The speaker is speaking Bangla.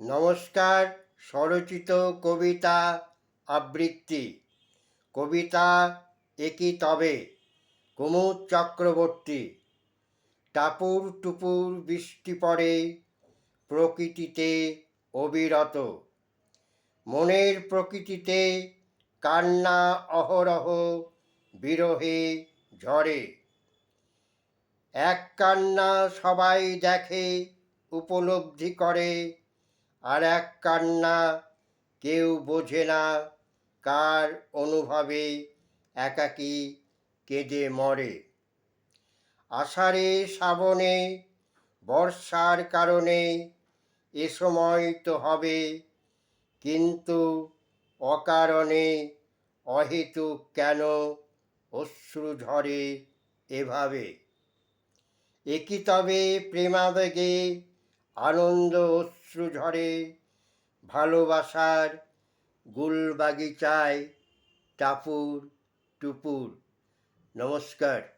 নমস্কার, স্বরচিত কবিতা আবৃত্তি। কবিতা একই তবে? কুমুদ চক্রবর্তী। টাপুর টুপুর বৃষ্টি পড়ে, প্রকৃতিতে অবিরত। মনের প্রকৃতিতে কান্না অহরহ বিরহে ঝরে। এক কান্না সবাই দেখে, উপলব্ধি করে আর এক কান্না কেউ বোঝে না, কার অনুভবে একাকী কেঁদে মরে। আষাঢ়ে, শ্রাবণে, বর্ষার কারণে এ সময় তো হবে, কিন্তু অকারণে অহেতুক কেন অশ্রু ঝরে এভাবে? একই তবে প্রেমাবেগে আনন্দ অশ্রু ঝরে ভালোবাসার গুলবাগিচায় টাপুর টুপুর। নমস্কার।